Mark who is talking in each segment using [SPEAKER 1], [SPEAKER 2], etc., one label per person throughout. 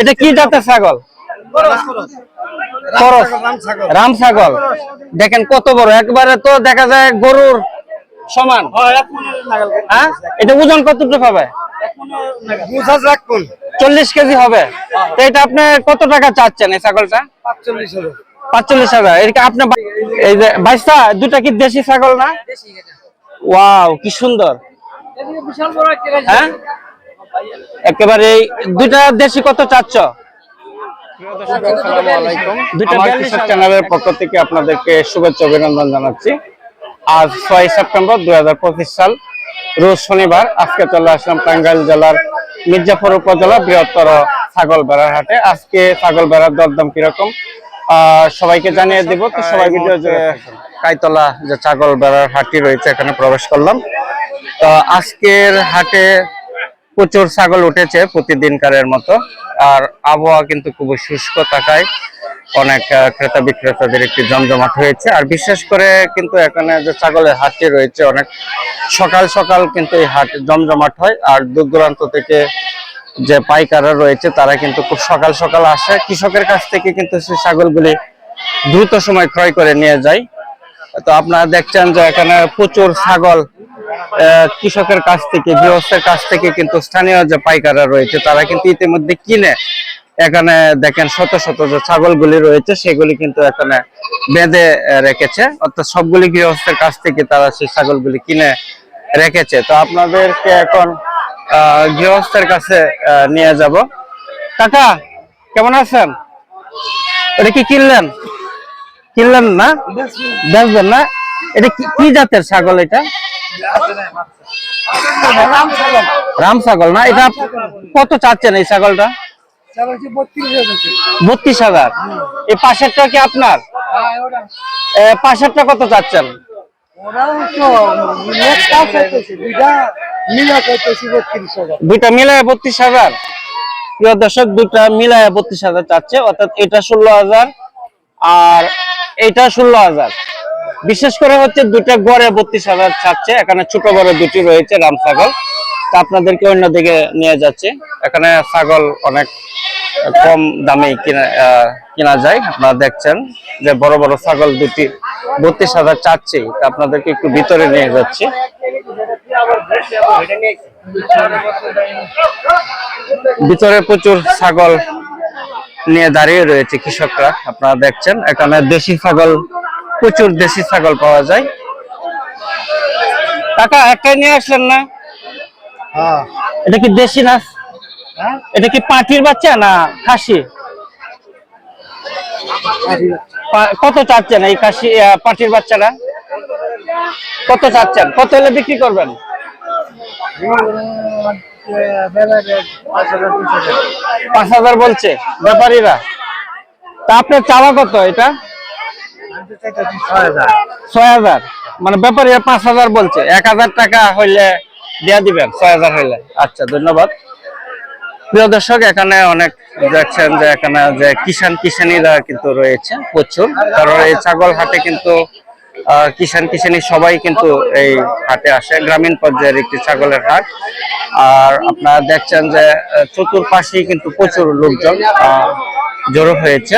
[SPEAKER 1] এটা কি জাতের ছাগল? খরচ। রাম ছাগল। দেখেন কত বড়। একবারে তো দেখা যায় গরুর সমান। হ্যাঁ? এটা ওজন কতটুকু হবে? চল্লিশ কেজি হবে। তো এটা আপনি কত টাকা চাচ্ছেন এই ছাগলটা? পাঁচচল্লিশ হাজার। এটা আপনার এই যে বাইশটা দুটা কি দেশি ছাগল না? ওয়াও কি সুন্দর। হ্যাঁ? একেবারে এই দুটা দেশি কত চাচ্ছ? দুইটা
[SPEAKER 2] কৃষক চ্যানেলের পক্ষ থেকে আপনাদেরকে শুভেচ্ছা অভিনন্দন জানাচ্ছি। আজ ছয় সেপ্টেম্বর দুই হাজার পঁচিশ সাল রোজ শনিবার আজকে চলে আসলাম টাঙ্গাইল জেলার মির্জাপুর উপজেলা বৃহত্তর ছাগল বেড়ার হাটে। আজকে ছাগল বেড়ার দরদাম কীরকম? আহ, সবাইকে জানিয়ে দিব তো সবাই ভিডিও যে কাইতলা যে ছাগল বেড়ার হাটটি রয়েছে এখানে প্রবেশ করলাম। তো আজকের হাটে প্রচুর ছাগল উঠেছে প্রতিদিনকারের মতো। আর আবহাওয়া কিন্তু খুবই শুষ্ক থাকায় অনেক ক্রেতা বিক্রেতাদের একটি জমজমাট হয়েছে। আর বিশেষ করে কিন্তু এখানে যে ছাগলের হাটটি রয়েছে, অনেক সকাল সকাল কিন্তু এই হাট জমজমাট হয়। আর দূর দূরান্ত থেকে যে পাইকাররা রয়েছে, তারা কিন্তু খুব সকাল সকাল আসে। কৃষকের কাছ থেকে কিন্তু সেই ছাগলগুলি দ্রুত সময় ক্রয় করে নিয়ে যায়। তো আপনারা দেখছেন যে এখানে প্রচুর ছাগল কৃষকের কাছ থেকে গৃহস্থের কাছ থেকে কিন্তু স্থানীয় যে পাইকাররা রয়েছে তারা কিন্তু ইতিমধ্যে কিনে এখানে দেখেন শত শত যে ছাগলগুলি রয়েছে সেগুলি কিন্তু এখানে বেঁধে রেখেছে। অর্থাৎ সবগুলি গৃহস্থের কাছ থেকে তারা সেই ছাগলগুলি কিনে রেখেছে। তো আপনাদেরকে এখন আহ, গৃহস্থের কাছে নিয়ে যাব। কাকা কেমন আছেন? এটা কি কিনলেন? কিনলেন না? বেচবেন না? এটা কি- কি জাতের ছাগল এটা? রাম ছাগল না? এটা কত চাচ্ছেন এই ছাগলটা? বত্রিশ হাজার। এই পাশেরটা কি আপনার? পাশেরটা কত চাচ্ছেন? বত্রিশ হাজার। বত্রিশ হাজার চাচ্ছে, অর্থাৎ এটা ষোলো হাজার আর এটা ষোলো হাজার। বিশেষ করে হচ্ছে দুইটা গড়ে বত্রিশ হাজার ছাড়ছে। এখানে ছোট বড় দুটি রয়েছে, রাম ছাগল। তা আপনাদেরকে অন্যদিকে নিয়ে যাচ্ছে। এখানে ছাগল অনেক কম দামে কিনা কিনা যায়। আপনারা দেখছেন যে বড় বড় ছাগল দুটি বত্রিশ হাজার চাচ্ছে। তা আপনাদেরকে একটু ভিতরে নিয়ে যাচ্ছি। ভিতরে প্রচুর ছাগল নিয়ে দাঁড়িয়ে রয়েছে কৃষকরা। আপনারা দেখছেন, এখানে দেশি ছাগল প্রচুর দেশি ছাগল পাওয়া যায়। কাকা একটাই নিয়ে আসলেন না? এটা কি দেশি না? এটা কি পাটির বাচ্চা না খাসি? কত চাচ্ছেন এই খাসি পাটির বাচ্চাটা? কত চাচ্ছেন? কত হলে বিক্রি করবেন? পাঁচ হাজার বলছে। ব্যাপারীরা। তা আপনার চাওয়া কত এটা? মানে ব্যাপারীরা পাঁচ হাজার বলছে। এক হাজার টাকা হইলে দিবেন, ছয় হাজার হইলে। আচ্ছা ধন্যবাদ। প্রিয় দর্শক, এখানে অনেক দেখছেন যে এখানে যে কিষান কিষানিরা কিন্তু রয়েছে প্রচুর। কারণ এই ছাগল হাটে কিন্তু কিষান কিষানি সবাই কিন্তু এই হাটে আসে। গ্রামীণ পর্যায়ের একটি ছাগলের হাট। আর আপনারা দেখছেন যে চতুর্পাশেই কিন্তু প্রচুর লোকজন জড়ো হয়েছে।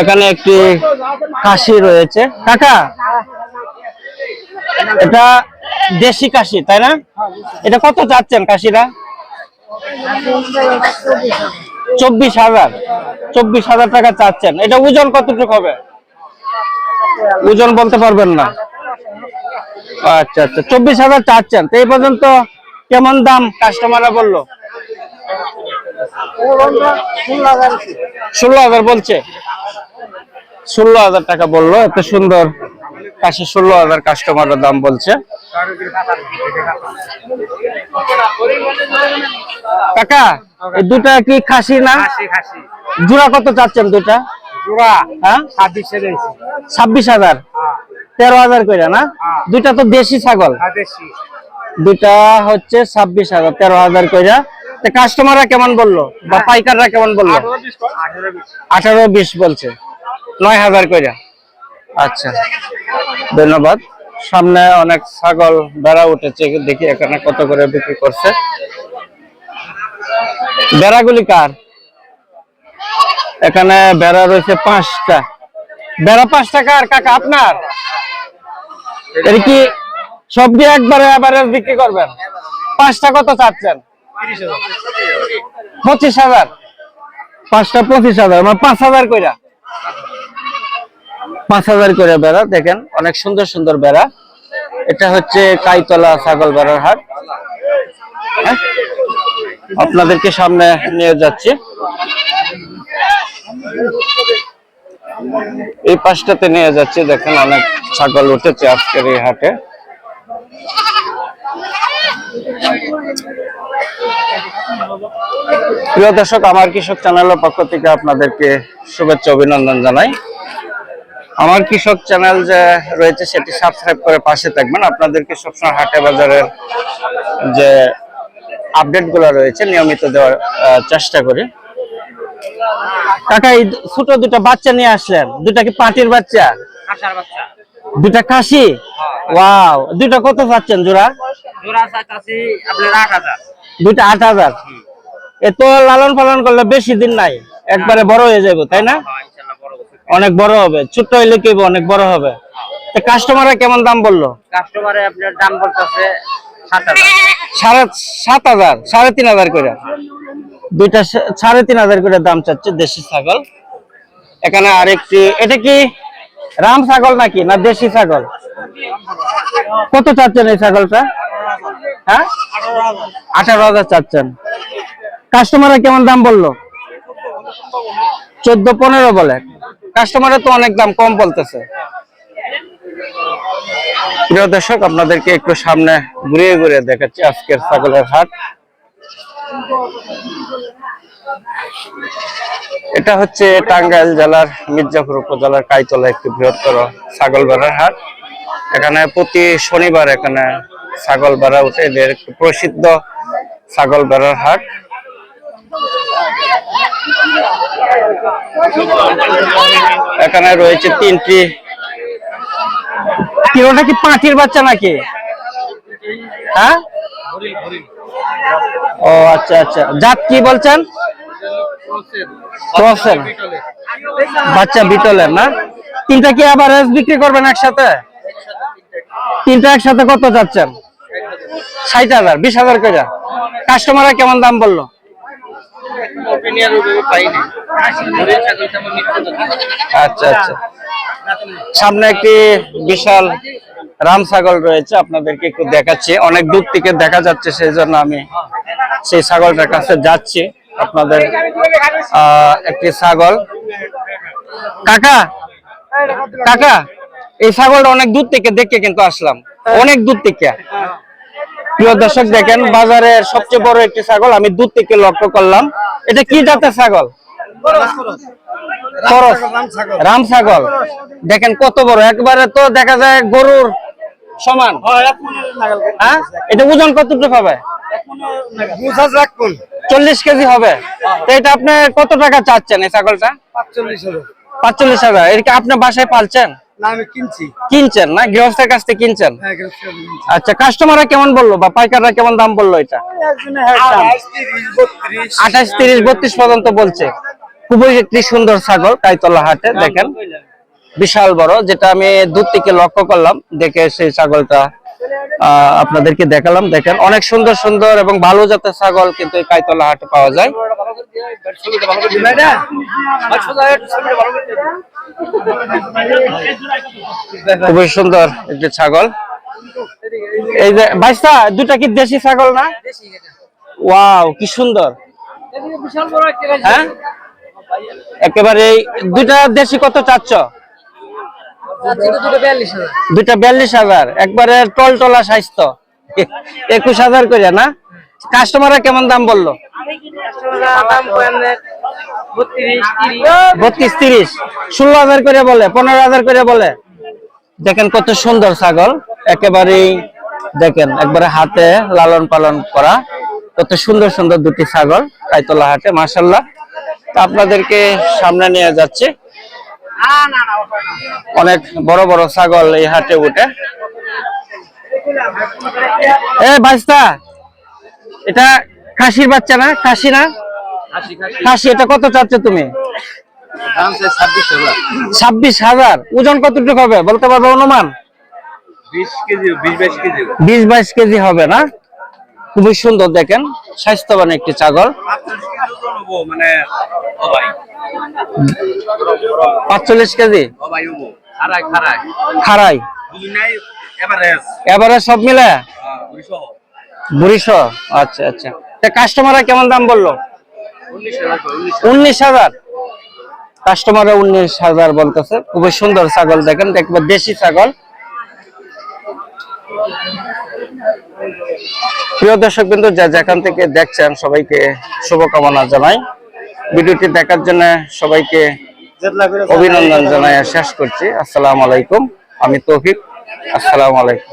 [SPEAKER 2] এখানে একটি কাশি রয়েছে। কাকা, এটা দেশি কাশি, তাই না? এটা কত চাচ্ছেন কাশিরা চব্বিশ হাজার। চব্বিশ হাজার টাকা চাচ্ছেন। এটা ওজন কতটুকু হবে? ওজন বলতে পারবেন না। আচ্ছা আচ্ছা। চব্বিশ হাজার চাচ্ছেন। তো এই পর্যন্ত কেমন দাম? কাস্টমাররা বলল। ষোলো হাজার বলছে। ষোলো হাজার টাকা বলল এত সুন্দর। কাশি ষোলো হাজার কাস্টমাররা দাম বলছে। কাকা এই দুটা কি খাসি না? জোড়া কত চাচ্ছেন দুটা হ্যাঁ? ছাব্বিশ হাজার। তেরো হাজার করে না? দুইটা তো দেশি ছাগল। দুইটা হচ্ছে ছাব্বিশ হাজার তেরো হাজার কইরা। তো কাস্টমাররা কেমন বলল? বা পাইকাররা কেমন বলল? আঠারো বিশ বলছে। নয় হাজার কইরা। আচ্ছা। ধন্যবাদ। সামনে অনেক ছাগল বেড়া উঠেছে দেখি এখানে কত করে বিক্রি করছে। বেড়াগুলি কার? এখানে বেড়া রয়েছে পাঁচটা। বেড়া পাঁচ টাকা আর কাকা আপনার? এটা কি সব দিয়ে একবারে এবারে বিক্রি করবেন? পাঁচটা কত চাচ্ছেন? পঁচিশ হাজার। পাঁচটা পঁচিশ হাজার মানে পাঁচ হাজার কইরা। পাঁচ হাজার করে বেড়া, দেখেন, অনেক সুন্দর সুন্দর বেড়া। এটা হচ্ছে কাইতলা ছাগল বেড়ার হাট। হ্যাঁ? আপনাদেরকে সামনে নিয়ে যাচ্ছি। এই পাশটাতে নিয়ে যাচ্ছি, দেখেন অনেক ছাগল উঠেছে আজকের এই হাটে। প্রিয় দর্শক, আমার কৃষক চ্যানেলের পক্ষ থেকে আপনাদেরকে শুভেচ্ছা অভিনন্দন জানাই। আমার কৃষক চ্যানেল যে রয়েছে, সেটি সাবস্ক্রাইব করে পাশে থাকবেন। আপনাদেরকে সবসময় হাটে বাজারের যে আপডেটগুলো রয়েছে, নিয়মিত দেওয়ার চেষ্টা করি। কাকা এই ছোট দুটা বাচ্চা নিয়ে আসলেন। দুটা কি পাটির বাচ্চা? দুটা খাসি? ওয়াও। দুটা কত পাচ্ছেন জোড়া?
[SPEAKER 1] আপনার আট হাজার।
[SPEAKER 2] দুইটা আট হাজার? এ তো লালন পালন করলে বেশি দিন নাই। একবারে বড় হয়ে যাবে তাই না?
[SPEAKER 1] বছর
[SPEAKER 2] অনেক বড় হবে। ছোট্ট হইলে কি অনেক বড় হবে। কাস্টমাররা কেমন দাম বলল?
[SPEAKER 1] কাস্টমারে আপনার দাম বলতেছে সাত হাজার।
[SPEAKER 2] সাড়ে সাত হাজার সাড়ে তিন হাজার করে। দুইটা সাড়ে তিন হাজার করে দাম চাচ্ছে দেশি ছাগল। এখানে আরেকটি, এটা কি রাম ছাগল নাকি না দেশি ছাগল? কত চাচ্ছেন এই ছাগলটা? হ্যাঁ? আঠারো হাজার চাচ্ছেন। কাস্টমাররা কেমন দাম বলল? চোদ্দ, পনেরো বলে। কাস্টমারের তো অনেক দাম কম বলতেছে। প্রিয় দর্শক, আপনাদেরকে একটু সামনে ঘুরিয়ে ঘুরিয়ে দেখাচ্ছি আজকের ছাগলের হাট। এটা হচ্ছে টাঙ্গাইল জেলার মির্জাপুর উপজেলার কাইতলা একটি বৃহত্তর ছাগল বেড়ার হাট। এখানে প্রতি শনিবার এখানে ছাগল বেড়া উঠে এদের একটি প্রসিদ্ধ ছাগল বেড়ার হাট। এখানে রয়েছে তিনটি ওটা কি পাঁটির বাচ্চা নাকি? হ্যাঁ? ও আচ্ছা আচ্ছা। জাত কি বলছেন? ক্রসের বাচ্চা বিটলের না? তিনটা কি আবার বিক্রি করবেন একসাথে? তিনটা একসাথে কত যাচ্ছেন? ষাট হাজার বিশ হাজার করে কাস্টমাররা কেমন দাম বলল? আচ্ছা আচ্ছা। সামনে একটি বিশাল রাম ছাগল রয়েছে, আপনাদেরকে একটু দেখাচ্ছি। অনেক দূর থেকে দেখা যাচ্ছে, সেই জন্য আমি সেই ছাগলটার কাছে যাচ্ছি। আপনাদের একটি ছাগল। কাকা কাকা, এই ছাগলটা অনেক দূর থেকে দেখে কিন্তু আসলাম। অনেক দূর থেকে। প্রিয় দর্শক, দেখেন, বাজারের সবচেয়ে বড় একটি ছাগল, আমি দূর থেকে লক্ষ্য করলাম। এটা কি জাতের ছাগল? খরচ। রাম ছাগল দেখেন কত বড়। একবারে তো দেখা যায় গরুর সমান। হ্যাঁ এটা ওজন কতটুকু হবে? চল্লিশ কেজি হবে। তো এটা আপনি কত টাকা চাচ্ছেন এই ছাগলটা? পাঁচচল্লিশ হাজার। এটা কি আপনি বাসায় পালছেন? কিনছেন না? গৃহস্থের কাছ থেকে কিনছেন? আচ্ছা কাস্টমাররা কেমন বলল? বা পাইকাররা কেমন দাম বলল এটা? আঠাশ তিরিশ বত্রিশ পর্যন্ত বলছে। খুবই একটি সুন্দর ছাগল কাইতলা হাটে দেখেন। বিশাল বড় যেটা আমি দূর থেকে লক্ষ্য করলাম দেখে সেই ছাগলটা আপনাদেরকে দেখালাম দেখেন। অনেক সুন্দর সুন্দর এবং ভালো জাতের ছাগল কিন্তু এই কাইতলা হাটে পাওয়া যায়। খুবই সুন্দর একটি ছাগল। এই যে বাইশটা দুটা কি দেশি ছাগল না? ওয়াও কি সুন্দর। হ্যাঁ? একেবারে দুইটা দেশি কত চাচ্ছ? দুইটা বিয়াল্লিশ হাজার। একবারে টল টলা স্বাস্থ্য। একুশ হাজার করে না? কাস্টমাররা কেমন দাম বলল? বত্রিশ, তিরিশ। ষোলো হাজার করে বলে, পনেরো হাজার করে বলে। দেখেন কত সুন্দর ছাগল। একেবারেই দেখেন, একবারে হাতে লালন পালন করা। কত সুন্দর সুন্দর দুটি ছাগল কাইতলা হাটে মাসাল্লাহ তা আপনাদেরকে সামনে নিয়ে যাচ্ছে। অনেক বড় বড় ছাগল এই হাটে উঠে। এ বাস্তা এটা খাসির বাচ্চা না? খাসি না? খাসি এটা কত চাচ্ছ তুমি? ছাব্বিশ হাজার। ওজন কতটুকু হবে? বলতে পারবে অনুমান?
[SPEAKER 1] বিশ কেজি বিশ বাইশ কেজি
[SPEAKER 2] বিশ বাইশ কেজি হবে না? খুবই সুন্দর দেখেন, স্বাস্থ্যবান একটি ছাগল। পাঁচচল্লিশ কেজি?
[SPEAKER 1] খারাই
[SPEAKER 2] এবারে সব মিলে? বুড়িশো আচ্ছা আচ্ছা। কাস্টমাররা কেমন দাম বলল?
[SPEAKER 1] উনিশ হাজার।
[SPEAKER 2] হাজার উনিশ হাজার বলতেছে। খুবই সুন্দর ছাগল দেখেন, দেখবে দেশি ছাগল। প্রিয় দর্শক বিন্দু যা যেখান থেকে দেখছেন সবাইকে শুভকামনা জানাই। ভিডিওটি দেখার জন্য সবাইকে অভিনন্দন জানাই শেষ করছি। আসসালাম আলাইকুম। আমি তৌফিক। আসসালামু আলাইকুম।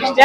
[SPEAKER 2] মিষ্টি